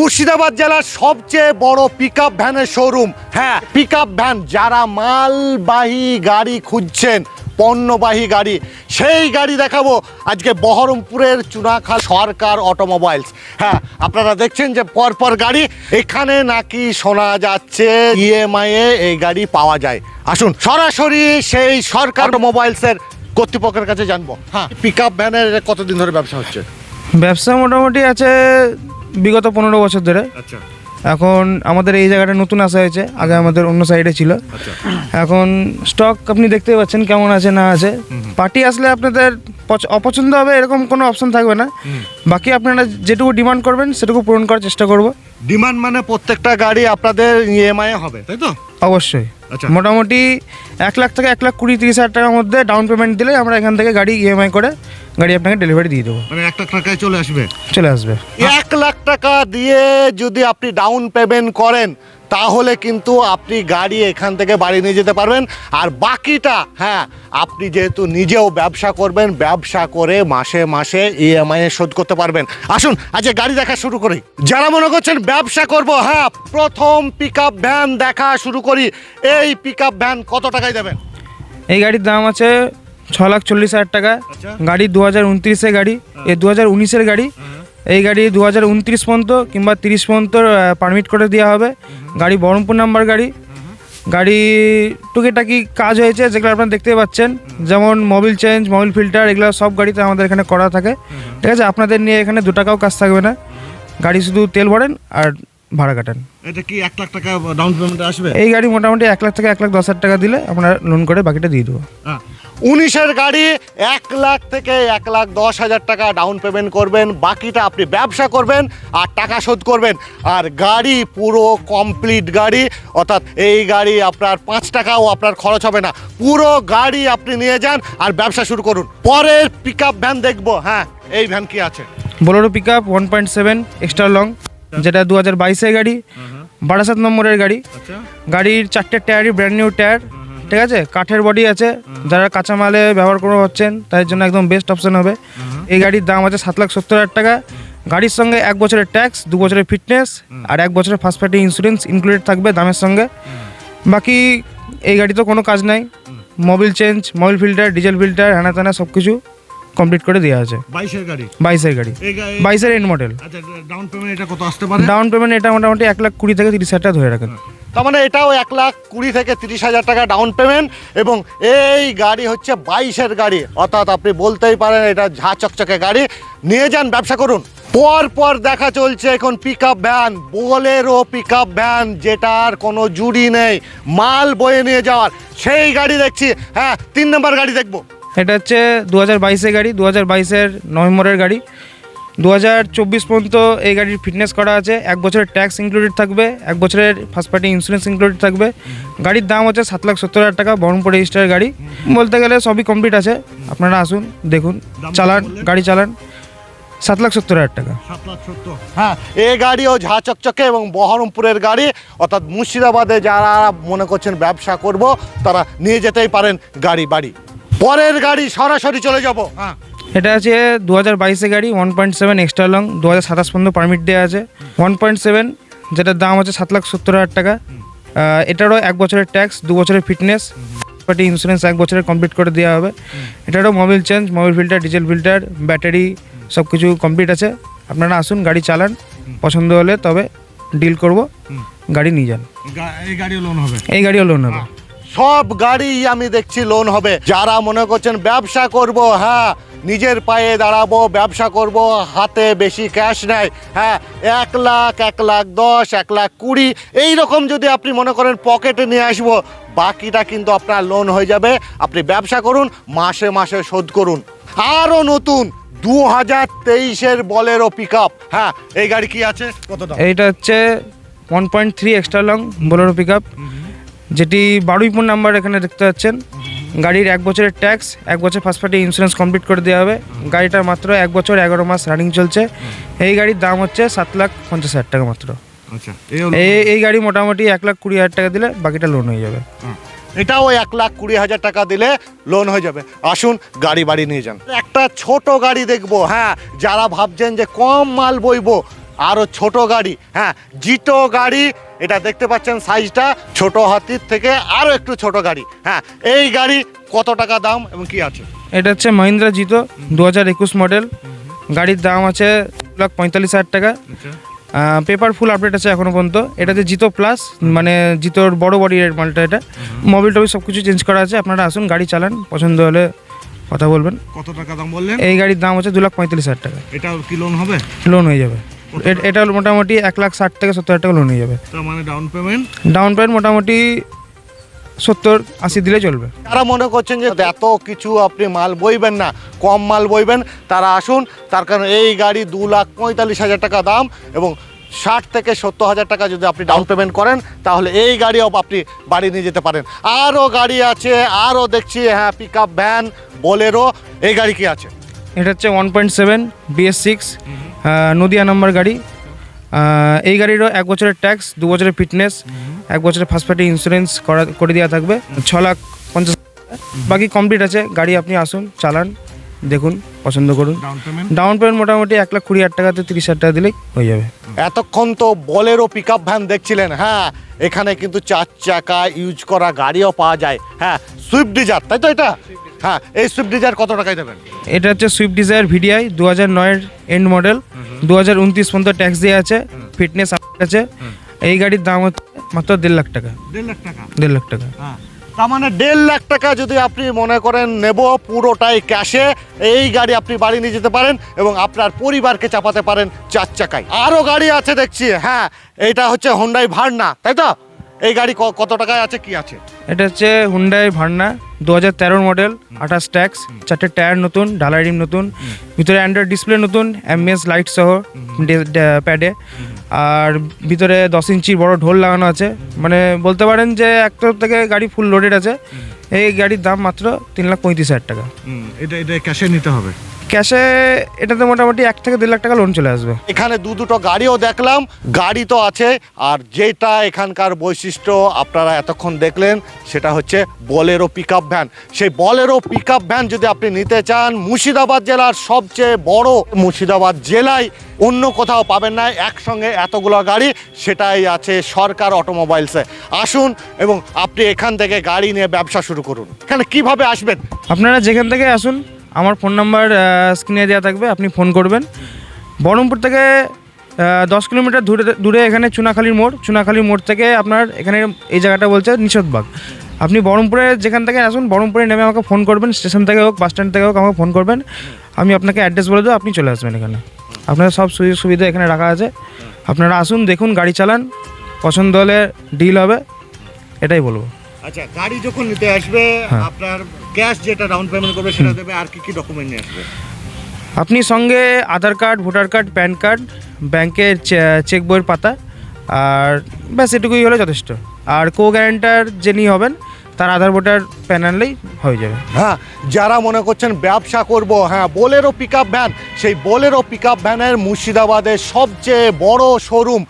মুর্শিদাবাদ জেলার সবচেয়ে বড় পিক আপ ভ্যানের শোরুম হ্যাঁ পিক আপ ভ্যান যারা মালবাহী গাড়ি খুঁজছেন, পণ্যবাহী গাড়ি, সেই গাড়ি দেখাবো আজকে বহরমপুরের চুনাখাল সরকার অটোমোবাইলস হ্যাঁ আপনারা দেখছেন যে পরপর গাড়ি, এখানে নাকি শোনা যাচ্ছে ইএমআই এ এই গাড়ি পাওয়া যায়। আসুন, সরাসরি সেই সরকার অটোমোবাইলসের কর্তৃপক্ষের কাছে জানব। হ্যাঁ পিক আপ ভ্যানের কতদিন ধরে ব্যবসা হচ্ছে? ব্যবসা মোটামুটি আছে বিগত পনেরো বছর ধরে। আচ্ছা। এখন আমাদের এই জায়গাটা নতুন আসা হয়েছে আগে আমাদের অন্য সাইডে ছিল। আচ্ছা। এখন স্টক আপনি দেখতে পাচ্ছেন কেমন আছে না আছে। পার্টি আসলে আপনাদের পছ- অপছন্দ হবে এরকম কোনো অপশন থাকবে না। বাকি আপনারা যেটুকু ডিমান্ড করবেন সেটুকু পূরণ করার চেষ্টা করব। ডিমান্ড মানে প্রত্যেকটা গাড়ি আপনাদের ইএমআই হবে তাই তো? অবশ্যই। মোটামুটি এক লাখ থেকে এক লাখ কুড়ি তিরিশ হাজার টাকার মধ্যে ডাউন পেমেন্ট দিলে আমরা এখান থেকে গাড়ি ইএমআই করে গাড়ি আপনাকে ডেলিভারি দিয়ে দেবো। মানে লাখ টাকায় চলে আসবে? চলে আসবে। এক লাখ টাকা দিয়ে যদি আপনি ডাউন পেমেন্ট করেন তাহলে কিন্তু আপনি গাড়ি এখান থেকে বাড়ি নিয়ে যেতে পারবেন। আর বাকিটা হ্যাঁ আপনি যেহেতু নিজেও ব্যবসা করবেন ব্যবসা করে মাসে মাসে ইএমআই শোধ করতে পারবেন। আসুন আজকে গাড়ি দেখা শুরু করি। যারা মনে করছেন ব্যবসা করব হ্যাঁ প্রথম পিক আপ ভ্যান দেখা শুরু করি। এই পিক আপ ভ্যান কত টাকায় দেবেন? এই গাড়ির দাম আছে ছ লাখ চল্লিশ হাজার টাকা। আচ্ছা। গাড়ি দু হাজার উনত্রিশের গাড়ি। এ দু হাজার উনিশের গাড়ি। এই গাড়ি দু হাজার উনত্রিশ পর্যন্ত কিংবা তিরিশ পর্যন্ত পারমিট করে দেওয়া হবে। গাড়ি বহরমপুর নাম্বার গাড়ি। গাড়ি টুকিটাকি কাজ হয়েছে যেগুলো আপনারা দেখতে পাচ্ছেন। যেমন মোবিল চেঞ্জ মোবিল ফিল্টার এগুলো সব গাড়িতে আমাদের এখানে করা থাকে। ঠিক আছে? আপনাদের নিয়ে এখানে দু টাকাও কাজ থাকবে না। গাড়ি শুধু তেল ভরেন আর ভাড়া কাটেন। এটা কি এক লাখ টাকা ডাউন পেমেন্ট আসবে? এই গাড়ি মোটামুটি এক লাখ থেকে এক লাখ দশ হাজার টাকা দিলে আমরা লোন করে বাকিটা দিয়ে দেবো। হ্যাঁ। উনিশের গাড়ি এক লাখ থেকে এক লাখ দশ হাজার টাকা ডাউন পেমেন্ট করবেন বাকিটা আপনি ব্যবসা করবেন আর টাকা শোধ করবেন। আর গাড়ি পুরো কমপ্লিট গাড়ি অর্থাৎ এই গাড়ি আপনার পাঁচ টাকাও আপনার খরচ হবে না। পুরো গাড়ি আপনি নিয়ে যান আর ব্যবসা শুরু করুন। পরের পিক আপ ভ্যান দেখব। হ্যাঁ এই ভ্যান কি আছে? Bolero pick up one point seven extra long যেটা দু হাজার বাইশের গাড়ি বারাসাত নম্বরের গাড়ি। আচ্ছা। গাড়ির চারটে টায়ারই ব্র্যান্ড নিউ টায়ার ঠিক আছে? কাঠের বডি আছে। যারা কাঁচামালে ব্যবহার করে হচ্ছেন তাদের জন্য একদম বেস্ট অপশন হবে। এই গাড়ির দাম আছে সাত লাখ সত্তর হাজার টাকা। গাড়ির সঙ্গে এক বছরের ট্যাক্স দু বছরের ফিটনেস আর এক বছরের ফার্স্ট পার্টি ইন্স্যুরেন্স ইনক্লুডেড থাকবে দামের সঙ্গে। বাকি এই গাড়িতে কোনো কাজ নাই। Mobil change Mobil filter diesel filter হ্যানা ত্যানা সব কিছু কমপ্লিট করে দেওয়া আছে। বাইশের গাড়ি? বাইশের গাড়ি। বাইশের এন্ড মডেল আচ্ছা ডাউন পেমেন্ট এটা কত আসতে পারে? ডাউন পেমেন্ট এটা মোটামুটি এক লাখ কুড়ি থেকে তিরিশ হাজার টাকা ধরে রাখেন। তার মানে এটাও এক লাখ কুড়ি থেকে তিরিশ হাজার টাকা ডাউন পেমেন্ট এবং এই গাড়ি হচ্ছে বাইশের গাড়ি। অর্থাৎ আপনি বলতেই পারেন এটা ঝা চকচকে গাড়ি। নিয়ে যান ব্যবসা করুন। পর পর দেখা চলছে এখন pick up van Bolero pick up van যেটার কোনো জুড়ি নেই। মাল বয়ে নিয়ে যাওয়ার। সেই গাড়ি দেখছি। হ্যাঁ তিন নম্বর গাড়ি দেখব। এটা হচ্ছে দু হাজার বাইশের গাড়ি দু হাজার বাইশের নভেম্বরের গাড়ি। দু হাজার চব্বিশ পর্যন্ত এই গাড়ির ফিটনেস করা আছে। এক বছরের ট্যাক্স ইনক্লুডেড থাকবে এক বছরের ফার্স্ট পার্টি ইন্স্যুরেন্স ইনক্লুডেড থাকবে। গাড়ির দাম হচ্ছে সাত লাখ সত্তর হাজার টাকা বহরমপুর রেজিস্টার গাড়ি। বলতে গেলে সবই কমপ্লিট আছে। আপনারা আসুন দেখুন চালান গাড়ি চালান। সাত লাখ সত্তর হাজার টাকা। সাত লাখ সত্তর। হ্যাঁ এই গাড়িও ঝা চকচকে এবং বহরমপুরের গাড়ি। অর্থাৎ মুর্শিদাবাদে যারা মনে করছেন ব্যবসা করব তারা নিয়ে যেতেই পারেন গাড়ি বাড়ি। পরের গাড়ি সরাসরি চলে যাব। হ্যাঁ। এটা আছে দু হাজার বাইশে গাড়ি one point seven extra long দু হাজার সাতাশ পর্যন্ত পারমিট দেওয়া আছে। ওয়ান পয়েন্ট সেভেন যেটার দাম আছে সাত লাখ সত্তর হাজার টাকা। এটারও এক বছরের ট্যাক্স দু বছরের ফিটনেস পার্টি ইন্স্যুরেন্স এক বছরের কমপ্লিট করে দেওয়া হবে। এটারও Mobil change Mobil filter diesel filter battery সব কিছু কমপ্লিট আছে। আপনারা আসুন গাড়ি চালান পছন্দ হলে তবে ডিল করব। গাড়ি নিয়ে যান। এই গাড়িও লোন হবে? এই গাড়িও লোন হবে। সব গাড়ি আমি দেখছি লোন হবে। যারা মনে করছেন ব্যবসা করব হ্যাঁ নিজের পায়ে দাঁড়াবো ব্যবসা করব হাতে বেশি ক্যাশ নেয় হ্যাঁ এক লাখ এক লাখ দশ এক লাখ কুড়ি এই রকম যদি আপনি মনে করেন পকেটে নিয়ে আসব বাকিটা কিন্তু আপনার লোন হয়ে যাবে। আপনি ব্যবসা করুন মাসে মাসে শোধ করুন। আরও নতুন দু হাজার তেইশের বলেরও পিক আপ হ্যাঁ এই গাড়ি কি আছে? কত এইটা হচ্ছে one point three extra long Bolero pick up যেটি বারুইপুর নাম্বার এখানে দেখতে পাচ্ছেন। গাড়ির এক বছরের ট্যাক্স এক বছর ফার্স্ট পার্টি ইন্স্যুরেন্স কমপ্লিট করে দেওয়া হবে। গাড়িটার মাত্র এক বছর এগারো মাস রানিং চলছে। এই গাড়ির দাম হচ্ছে সাত লাখ পঞ্চাশ হাজার টাকা মাত্র। আচ্ছা এই এই গাড়ি মোটামুটি এক লাখ কুড়ি হাজার টাকা দিলে বাকিটা লোন হয়ে যাবে। এটাও এক লাখ কুড়ি হাজার টাকা দিলে লোন হয়ে যাবে। আসুন গাড়ি বাড়ি নিয়ে যান। একটা ছোট গাড়ি দেখব হ্যাঁ যারা ভাবছেন যে কম মাল বইবো আরও ছোট গাড়ি হ্যাঁ জিটো গাড়ি এটা দেখতে পাচ্ছেন সাইজটা ছোট হাতির থেকে আরও একটু ছোট গাড়ি। হ্যাঁ এই গাড়ি কত টাকা দাম এবং কি আছে? এটা হচ্ছে মহিন্দ্রা জিতো দু হাজার একুশ মডেল গাড়ির দাম আছে লাখ পঁয়তাল্লিশ হাজার টাকা। পেপার ফুল আপডেট আছে এখনও পর্যন্ত। এটা যে জিতো প্লাস মানে জিতোর বড় বডির মালটা এটা। মোবিল টবিল সব কিছু চেঞ্জ করা আছে। আপনারা আসুন গাড়ি চালান পছন্দ হলে কথা বলবেন। কত টাকা দাম বললেন? এই গাড়ির দাম হচ্ছে দু লাখ পঁয়তাল্লিশ হাজার টাকা। এটা কি লোন হবে? লোন হয়ে যাবে। এটা হলো মোটামুটি এক লাখ ষাট থেকে সত্তর হাজার টাকা লোন হয়ে যাবে। তার মানে ডাউন পেমেন্ট ডাউন পেমেন্ট মোটামুটি সত্তর আশি দিলে চলবে। তারা মনে করছেন যে এত কিছু আপনি মাল বইবেন না কম মাল বইবেন তারা আসুন তার কারণ এই গাড়ি দু লাখ পঁয়তাল্লিশ হাজার টাকা দাম এবং ষাট থেকে সত্তর হাজার টাকা যদি আপনি ডাউন পেমেন্ট করেন তাহলে এই গাড়িও আপনি বাড়ি নিয়ে যেতে পারেন। আরও গাড়ি আছে আরও দেখছি হ্যাঁ পিক আপ ভ্যান বোলেরো এই গাড়ি কি আছে? এটা হচ্ছে one point seven BS six Nadia number গাড়ি। এই গাড়িরও এক বছরের ট্যাক্স দু বছরের ফিটনেস এক বছরের ফার্স্ট পার্টি ইন্স্যুরেন্স করা করে দেওয়া থাকবে। ছ লাখ পঞ্চাশ বাকি কমপ্লিট আছে। গাড়ি আপনি আসুন চালান দেখুন পছন্দ করুন। ডাউন পেমেন্ট ডাউন পেমেন্ট মোটামুটি এক লাখ কুড়ি হাজার টাকাতে তিরিশ হাজার টাকা দিলেই হয়ে যাবে। এতক্ষণ তো বলেরও পিক আপ ভ্যান দেখছিলেন। হ্যাঁ এখানে কিন্তু চার চাকা ইউজ করা গাড়িও পাওয়া যায়। হ্যাঁ সুইফট ডিজার তাই তো এটা? হ্যাঁ এই সুইফট ডিজার কত টাকায় দেবেন? এটা হচ্ছে সুইফট ডিজায়ার ভিডিআই দু হাজার নয়ের এন্ড মডেল দু হাজার উনত্রিশ পর্যন্ত ট্যাক্স দেওয়া আছে ফিটনেস আছে। এই গাড়ির দাম হচ্ছে মাত্র দেড় লাখ টাকা। দেড় লাখ টাকা? দেড় লাখ টাকা। হ্যাঁ। তার মানে দেড় লাখ টাকা যদি আপনি মনে করেন নেব পুরোটাই ক্যাশে এই গাড়ি আপনি বাড়ি নিয়ে যেতে পারেন এবং আপনার পরিবারকে চাপাতে পারেন চার চাকায়। আরও গাড়ি আছে দেখছি হ্যাঁ এটা হচ্ছে হোন্ডাই ভার্না তাই তো? এই গাড়ি কত টাকায় আছে কি আছে? এটা হচ্ছে হুন্ডাই ভার্না দু হাজার তেরোর মডেল আঠাশ ট্যাক্স চারটে টায়ার নতুন ঢালাই রিম নতুন ভিতরে অ্যান্ড্রয়েড ডিসপ্লে নতুন এমএস লাইট সহ প্যাডে আর ভিতরে দশ ইঞ্চি বড় ঢোল লাগানো আছে। মানে বলতে পারেন যে এক তরফ থেকে গাড়ি ফুল লোডেড আছে। এই গাড়ির দাম মাত্র তিন লাখ পঁয়ত্রিশ হাজার টাকা। এটা এটা ক্যাশে নিতে হবে। ক্যাশে এটাতে মোটামুটি এক থেকে দেড় লাখ টাকা লোন চলে আসবে। এখানে দু দুটো গাড়িও দেখলাম গাড়ি তো আছে আর যেটা এখানকার বৈশিষ্ট্য আপনারা এতক্ষণ দেখলেন সেটা হচ্ছে বলেরো পিক আপ ভ্যান সেই বলেরো পিক আপ ভ্যান যদি আপনি নিতে চান মুর্শিদাবাদ জেলার সবচেয়ে বড় মুর্শিদাবাদ জেলায় অন্য কোথাও পাবেন না একসঙ্গে এতগুলো গাড়ি সেটাই আছে সরকার অটোমোবাইলসে। আসুন এবং আপনি এখান থেকে গাড়ি নিয়ে ব্যবসা শুরু করুন। এখানে কীভাবে আসবেন? আপনারা যেখান থেকে আসুন আমার ফোন নাম্বার স্ক্রিনে দেওয়া থাকবে, আপনি ফোন করবেন। বহরমপুর থেকে দশ কিলোমিটার দূরে দূরে এখানে চুনাখালীর মোড়। চুনাখালীর মোড় থেকে আপনার এখানে এই জায়গাটা বলছে নিষদবাগ আপনি বহরমপুরে যেখান থেকে আসুন, বহরমপুরে নেমে আমাকে ফোন করবেন, স্টেশন থেকে হোক, বাস স্ট্যান্ড থেকে হোক, আমাকে ফোন করবেন। আমি আপনাকে অ্যাড্রেস বলে দেবো, আপনি চলে আসবেন এখানে। আপনার সব সুযোগ সুবিধা এখানে রাখা আছে। আপনারা আসুন, দেখুন, গাড়ি চালান, পছন্দ হলে ডিল হবে, এটাই বলব। আচ্ছা গাড়ি যখন নিতে আসবে হ্যাঁ। আপনার ক্যাশ যেটা ডাউন পেমেন্ট করবে সেটা দেবে আর কি কি ডকুমেন্ট নিয়ে আসবে? আপনি সঙ্গে Aadhaar card voter card PAN card ব্যাংকের চেক বইয়ের পাতা আর ব্যাস এটুকুই হলে যথেষ্ট। আর কো গ্যারেন্টার যিনি হবেন তার আধার ভোটার প্যান আনলেই হয়ে যাবে। হ্যাঁ যারা মনে করছেন ব্যবসা করব হ্যাঁ বোলেরো পিক আপ ভ্যান সেই বোলেরো পিক আপ ভ্যানের মুর্শিদাবাদের সবচেয়ে বড় শোরুম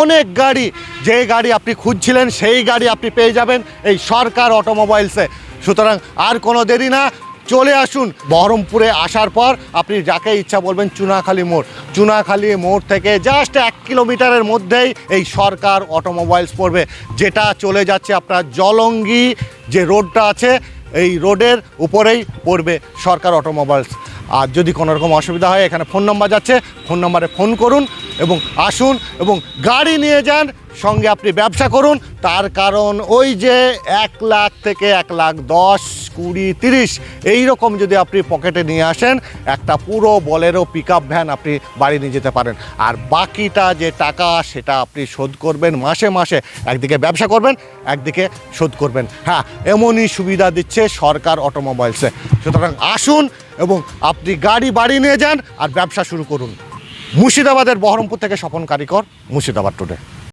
অনেক গাড়ি যে গাড়ি আপনি খুঁজছিলেন, সেই গাড়ি আপনি পেয়ে যাবেন এই সরকার অটোমোবাইলসে। সুতরাং আর কোনো দেরি না, চলে আসুন বহরমপুরে আসার পর আপনি যাকে ইচ্ছা বলবেন চুনাখালী মোড়। চুনাখালী মোড় থেকে জাস্ট এক কিলোমিটারের মধ্যেই এই সরকার অটোমোবাইলস পড়বে। যেটা চলে যাচ্ছে আপনার জলঙ্গি, যে রোডটা আছে, এই রোডের উপরেই পড়বে সরকার অটোমোবাইলস। আর যদি কোনো রকম অসুবিধা হয়, এখানে ফোন নাম্বার যাচ্ছে, ফোন নাম্বারে ফোন করুন এবং আসুন এবং গাড়ি নিয়ে যান, সঙ্গে আপনি ব্যবসা করুন। তার কারণ ওই যে এক লাখ থেকে এক লাখ দশ কুড়ি তিরিশ। এই রকম যদি আপনি পকেটে নিয়ে আসেন, একটা পুরো বলেরও পিক ভ্যান আপনি বাড়ি নিয়ে যেতে পারেন। আর বাকিটা যে টাকা, সেটা আপনি শোধ করবেন মাসে মাসে। একদিকে ব্যবসা করবেন, একদিকে শোধ করবেন। হ্যাঁ এমনই সুবিধা দিচ্ছে সরকার অটোমোবাইলসে। সুতরাং আসুন এবং আপনি গাড়ি বাড়ি নিয়ে যান আর ব্যবসা শুরু করুন। মুর্শিদাবাদের বহরমপুর থেকে স্বপন কারিকর, মুর্শিদাবাদ টুডে